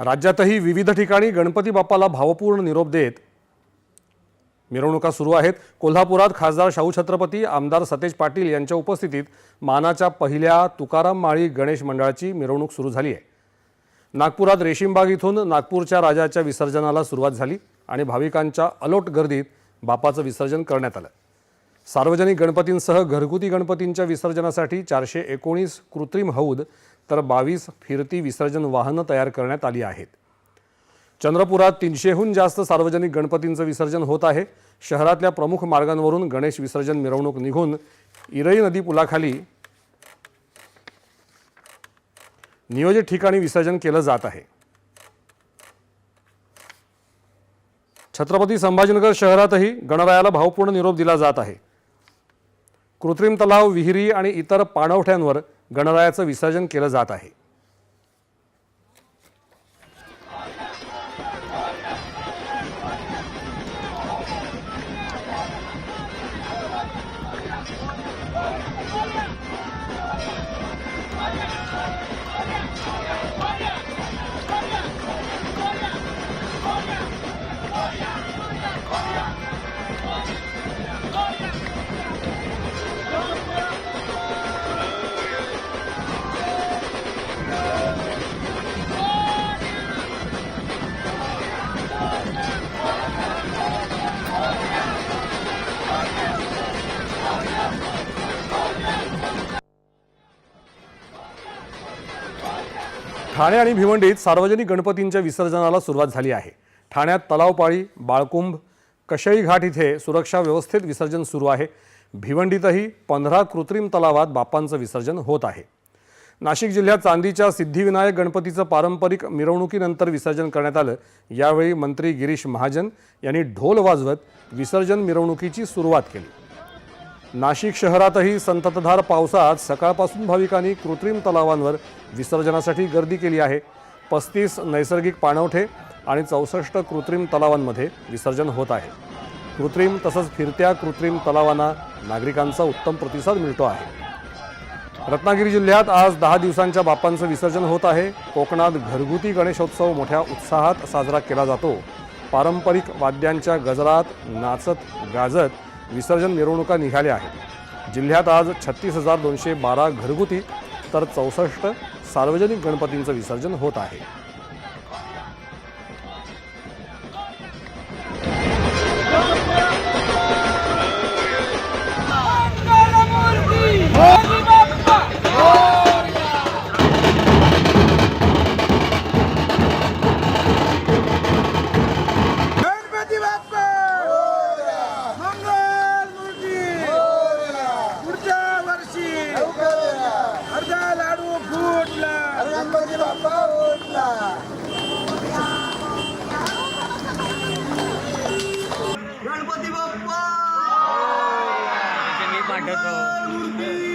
राज्यातही विविध ठिकाणी गणपती बाप्पाला भावपूर्ण निरोप देत मिरवणुका सुरू आहेत. कोल्हापुरात खासदार शाहू छत्रपती आमदार सतेज पाटील यांच्या उपस्थितीत मानाच्या पहिल्या तुकाराम माळी गणेश मंडळाची मिरवणूक सुरू झाली आहे. नागपुरात रेशीमबाग इथून नागपूरच्या राजाच्या विसर्जनाला सुरुवात झाली आणि भाविकांच्या अलोट गर्दीत बापाचं विसर्जन करण्यात आलं. सार्वजनिक गणपतींसह घरगुती गणपतींच्या विसर्जनासाठी चारशे एकोणीस कृत्रिम हौद तर बावीस फिरती विसर्जन वाहनं तयार करण्यात आली आहेत. चंद्रपुरात तीनशेहून जास्त सार्वजनिक गणपतींचं विसर्जन होत आहे. शहरातल्या प्रमुख मार्गांवरून गणेश विसर्जन मिरवणूक निघून इरई नदी पुलाखाली नियोजित ठिकाणी विसर्जन केलं जात आहे. छत्रपती संभाजीनगर शहरातही गणरायाला भावपूर्ण निरोप दिला जात आहे. कृत्रिम तलाव विहिरी आणि इतर पाणवठ्यांवर गणरायाचं विसर्जन केलं जात आहे. ठाणे आणि भिवंडीत सार्वजनिक गणपतींच्या विसर्जनाला सुरुवात झाली आहे. ठाण्यात तलावपाळी बाळकुंभ कशळी घाट इथे सुरक्षा व्यवस्थेत विसर्जन सुरू आहे. भिवंडीतही पंधरा कृत्रिम तलावात बाप्पांचं विसर्जन होत आहे. नाशिक जिल्ह्यात चांदीच्या सिद्धिविनायक गणपतीचं पारंपरिक मिरवणुकीनंतर विसर्जन करण्यात आलं. यावेळी मंत्री गिरीश महाजन यांनी ढोल वाजवत विसर्जन मिरवणुकीची सुरुवात केली. नाशिक शहरातही संततधार पावसात सकाळपासून भाविकांनी कृत्रिम तलावांवर विसर्जनासाठी गर्दी केली आहे. पस्तीस नैसर्गिक पाणवठे आणि चौसष्ट कृत्रिम तलावांमध्ये विसर्जन होत आहे. कृत्रिम तसंच फिरत्या कृत्रिम तलावांना नागरिकांचा उत्तम प्रतिसाद मिळतो आहे. रत्नागिरी जिल्ह्यात आज दहा दिवसांच्या बाप्पांचं विसर्जन होत आहे. कोकणात घरगुती गणेशोत्सव मोठ्या उत्साहात साजरा केला जातो. पारंपरिक वाद्यांच्या गजरात नाचत गाजत विसर्जन मिरवणुका निघाल्या आहेत. जिल्ह्यात आज छत्तीस हजार दोनशे बारा घरगुती तर चौसष्ट सार्वजनिक गणपतींचं विसर्जन होत आहे. गणपती बाप्पा ओटला गणपती बाप्पा मी पाठवतो